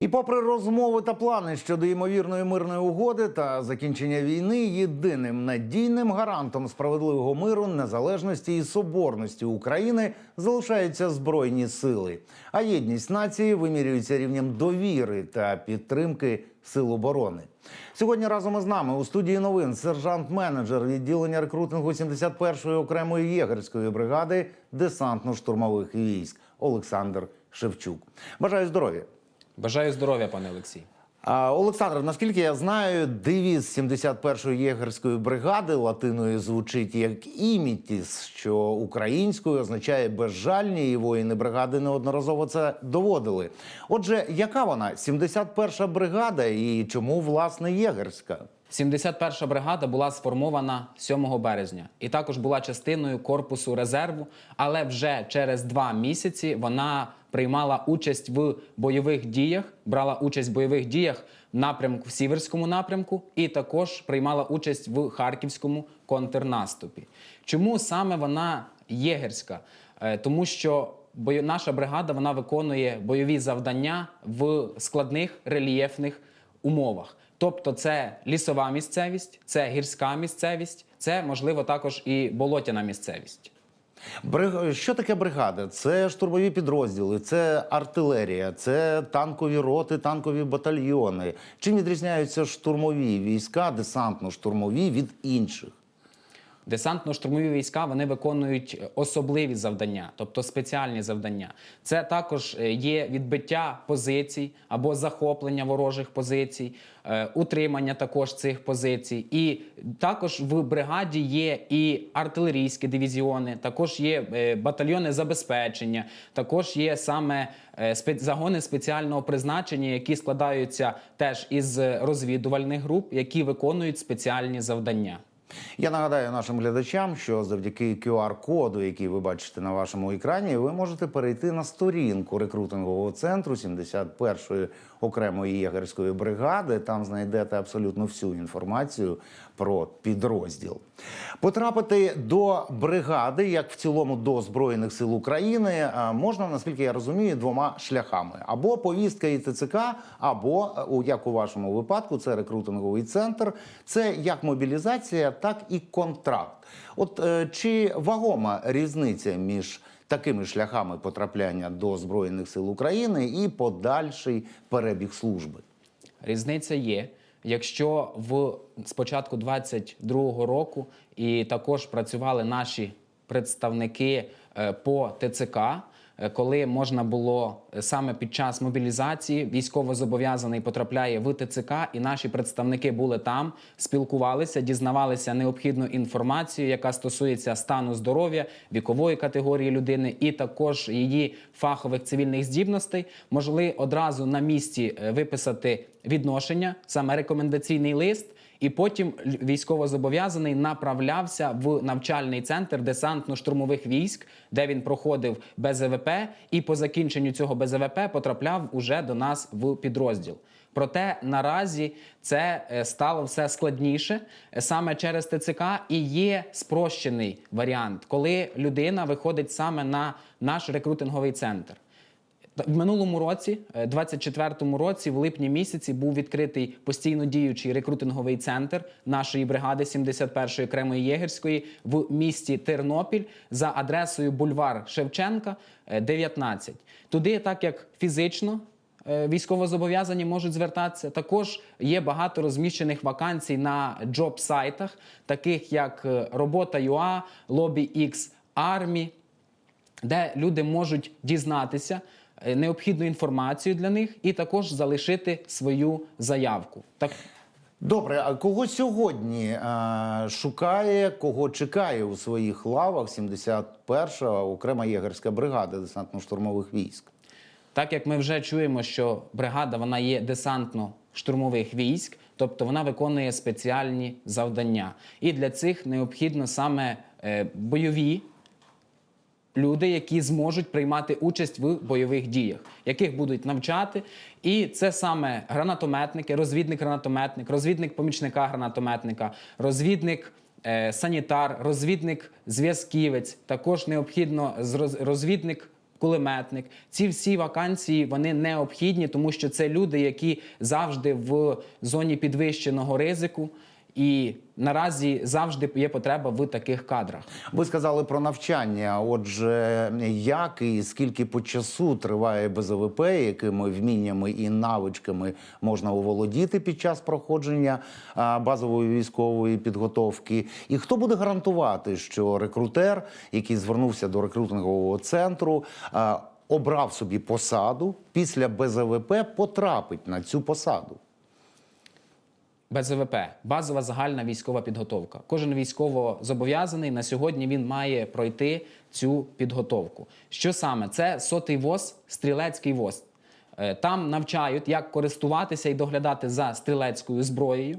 І попри розмови та плани щодо ймовірної мирної угоди та закінчення війни, єдиним надійним гарантом справедливого миру, незалежності і соборності України залишаються збройні сили. А єдність нації вимірюється рівнем довіри та підтримки сил оборони. Сьогодні разом із нами у студії новин сержант-менеджер відділення рекрутингу 71-ї окремої єгерської бригади десантно-штурмових військ Олександр Шевчук. Бажаю здоров'я. Бажаю здоров'я, пане Олексій. Олександр, наскільки я знаю, девіз 71-ї єгерської бригади латиною звучить як імітіс, що українською означає безжальні, і воїни бригади неодноразово це доводили. Отже, яка вона 71-ша бригада і чому власне єгерська? 71-ша бригада була сформована 7 березня і також була частиною корпусу резерву, але вже через два місяці вона приймала участь в бойових діях, брала участь в бойових діях в напрямку в Сіверському напрямку, і також приймала участь в харківському контрнаступі. Чому саме вона єгерська? Е, Тому що наша бригада вона виконує бойові завдання в складних рельєфних умовах. Тобто це лісова місцевість, це гірська місцевість, це можливо також і болотяна місцевість. Що таке бригада? Це штурмові підрозділи, це артилерія, це танкові роти, танкові батальйони. Чим відрізняються штурмові війська, десантно-штурмові від інших? Десантно-штурмові війська вони виконують особливі завдання, тобто спеціальні завдання. Це також е, є відбиття позицій або захоплення ворожих позицій, е, утримання також цих позицій. І також в бригаді є і артилерійські дивізіони, також є е, батальйони забезпечення, також є саме загони спеціального призначення, які складаються теж із розвідувальних груп, які виконують спеціальні завдання. Я нагадаю нашим глядачам, що завдяки QR-коду, який ви бачите на вашому екрані, ви можете перейти на сторінку рекрутингового центру 71-ї окремої єгерської бригади. Там знайдете абсолютно всю інформацію про підрозділ. Потрапити до бригади, як в цілому до Збройних сил України, можна, наскільки я розумію, двома шляхами: або повістка і ТЦК, або е, як у вашому випадку, це рекрутинговий центр. Це як мобілізація, так і контракт. От е, чи вагома різниця між такими шляхами потрапляння до Збройних сил України і подальший перебіг служби? Різниця є. Якщо в спочатку 22-го року і також працювали наші представники е, по ТЦК, коли можна було е, саме під час мобілізації військовозобов'язаний потрапляє в ТЦК, і наші представники були там, спілкувалися, дізнавалися необхідну інформацію, яка стосується стану здоров'я, вікової категорії людини, і також її фахових цивільних здібностей, могли одразу на місці е, виписати відношення, саме рекомендаційний лист. І потім військовозобов'язаний направлявся в навчальний центр десантно-штурмових військ, де він проходив БЗВП, і по закінченню цього БЗВП потрапляв уже до нас в підрозділ. Проте наразі це е, стало все складніше е, саме через ТЦК, і є спрощений варіант, коли людина виходить саме на наш рекрутинговий центр. В минулому році, е, 24-му році, в липні місяці, був відкритий постійно діючий рекрутинговий центр нашої бригади 71-ї окремої єгерської в місті Тернопіль за адресою бульвар Шевченка, е, 19. Туди, так як фізично е, військовозобов'язані можуть звертатися. Також є багато розміщених вакансій на джоб-сайтах, таких як е, Робота.ua, LobbyX Army, де люди можуть дізнатися е, необхідну інформацію для них і також залишити свою заявку. Так, Добре, а кого сьогодні е, шукає, кого чекає у своїх лавах 71-ша окрема єгерська бригада десантно-штурмових військ? так як ми вже чуємо, що бригада вона є десантно-штурмових військ, тобто вона виконує спеціальні завдання. І для цих необхідно саме е, бойові люди, які зможуть приймати участь в бойових діях, яких будуть навчати. І це саме гранатометники, розвідник-гранатометник, розвідник помічника гранатометника, розвідник. е, Санітар, розвідник, зв'язківець, також необхідно розвідник Кулеметник, ці всі вакансії вони необхідні, тому що це люди, які завжди в зоні підвищеного ризику, і наразі завжди є потреба в таких кадрах. Ви сказали про навчання. Отже, як і скільки по часу триває БЗВП, якими вміннями і навичками можна оволодіти під час проходження базової військової підготовки? І хто буде гарантувати, що рекрутер, який звернувся до рекрутингового центру, обрав собі посаду після БЗВП, потрапить на цю посаду? БЗВП базова загальна військова підготовка. Кожен військово зобов'язаний на сьогодні він має пройти цю підготовку. Що саме? Це сотий ВОЗ, стрілецький ВОЗ. Е, Там навчають, як користуватися і доглядати за стрілецькою зброєю.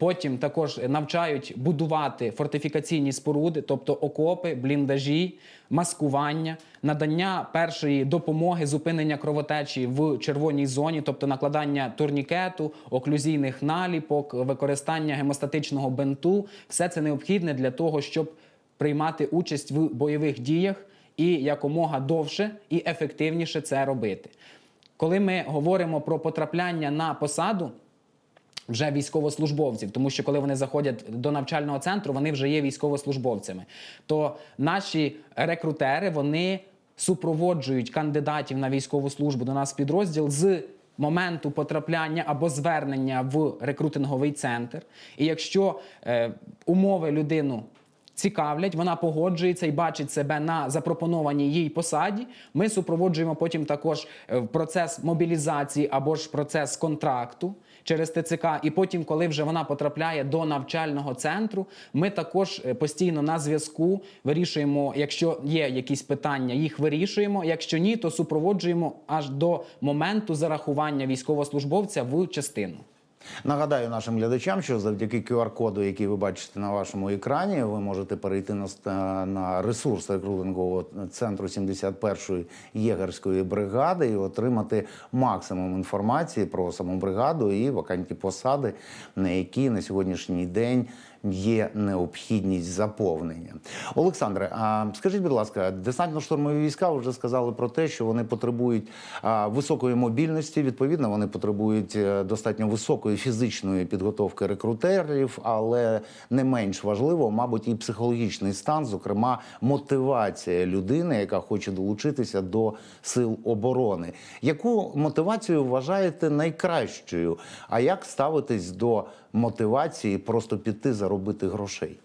Потім також навчають будувати фортифікаційні споруди, тобто окопи, бліндажі, маскування, надання першої допомоги, зупинення кровотечі в червоній зоні, тобто накладання турнікету, оклюзійних наліпок, використання гемостатичного бенту. Все це необхідне для того, щоб приймати участь в бойових діях і якомога довше і ефективніше це робити. Коли ми говоримо про потрапляння на посаду, вже військовослужбовців, тому що коли вони заходять до навчального центру, вони вже є військовослужбовцями. То наші рекрутери вони супроводжують кандидатів на військову службу до нас в підрозділ з моменту потрапляння або звернення в рекрутинговий центр. І якщо е, умови людину цікавлять, вона погоджується і бачить себе на запропонованій їй посаді. Ми супроводжуємо потім також е, процес мобілізації або ж процес контракту через ТЦК. І потім, коли вже вона потрапляє до навчального центру, ми також е, постійно на зв'язку вирішуємо, якщо є якісь питання, їх вирішуємо. Якщо ні, то супроводжуємо аж до моменту зарахування військовослужбовця в частину. Нагадаю нашим глядачам, що завдяки QR-коду, який ви бачите на вашому екрані, ви можете перейти на, на ресурс рекрутингового центру 71-ї єгерської бригади і отримати максимум інформації про саму бригаду і вакантні посади, на які на сьогоднішній день є необхідність заповнення. Олександре, а скажіть, будь ласка, десантно-штурмові війська вже сказали про те, що вони потребують високої мобільності. Відповідно, вони потребують е, достатньо високої фізичної підготовки рекрутерів, але не менш важливо, мабуть, і психологічний стан, зокрема, мотивація людини, яка хоче долучитися до сил оборони. Яку мотивацію вважаєте найкращою? А як ставитись до мотивації просто піти заробити грошей?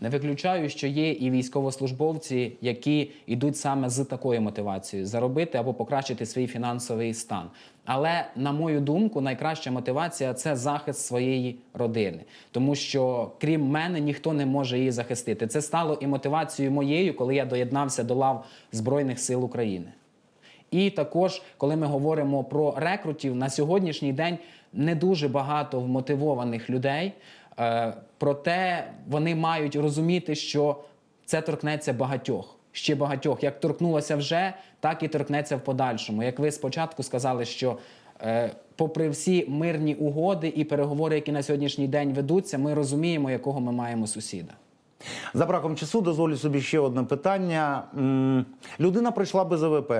Не виключаю, що є і військовослужбовці, які йдуть саме з такою мотивацією заробити або покращити свій фінансовий стан. Але на мою думку, найкраща мотивація це захист своєї родини, тому що крім мене ніхто не може її захистити. Це стало і мотивацією моєю, коли я доєднався до лав Збройних сил України. І також, коли ми говоримо про рекрутів, на сьогоднішній день не дуже багато вмотивованих людей. Е, проте вони мають розуміти, що це торкнеться багатьох. Ще багатьох. Як торкнулося вже, так і торкнеться в подальшому. Як ви спочатку сказали, що е, попри всі мирні угоди і переговори, які на сьогоднішній день ведуться, ми розуміємо, якого ми маємо сусіда. За браком часу дозволю собі ще одне питання. Людина прийшла без АВП.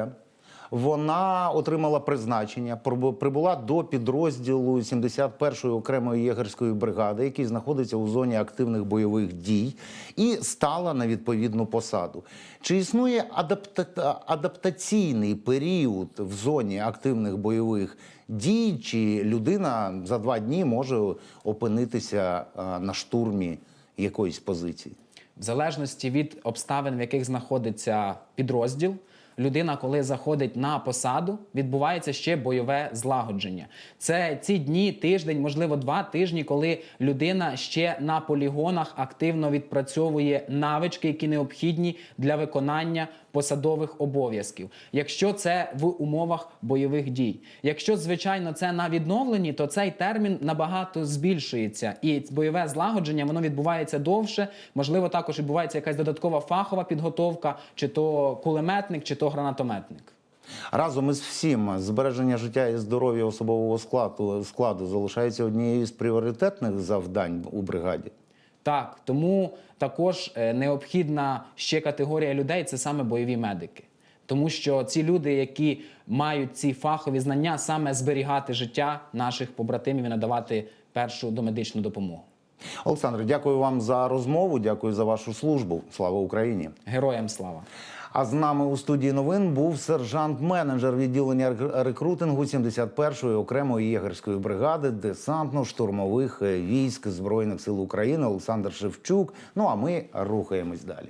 Вона отримала призначення, прибу- прибула до підрозділу 71-ї окремої єгерської бригади, який знаходиться у зоні активних бойових дій, і стала на відповідну посаду. Чи існує адапта- адаптаційний період в зоні активних бойових дій, чи людина за два дні може опинитися на штурмі якоїсь позиції? В залежності від обставин, в яких знаходиться підрозділ, людина, коли заходить на посаду, відбувається ще бойове злагодження. Це ці дні, тиждень, можливо, два тижні, коли людина ще на полігонах активно відпрацьовує навички, які необхідні для виконання посадових обов'язків. Якщо це в умовах бойових дій, якщо звичайно це на відновленні, то цей термін набагато збільшується, і бойове злагодження воно відбувається довше. Можливо, також відбувається якась додаткова фахова підготовка, чи то кулеметник, чи то гранатометник. Разом із всім збереження життя і здоров'я особового складу, складу залишається однією з пріоритетних завдань у бригаді. Так, тому також е, необхідна ще категорія людей це саме бойові медики. Тому що ці люди, які мають ці фахові знання, саме зберігати життя наших побратимів і надавати першу домедичну допомогу. Олександр, дякую вам за розмову. Дякую за вашу службу. Слава Україні! Героям слава! А з нами у студії новин був сержант-менеджер відділення рек- рекрутингу 71-ї окремої єгерської бригади десантно-штурмових е, військ збройних сил України Олександр Шевчук. Ну а ми рухаємось далі.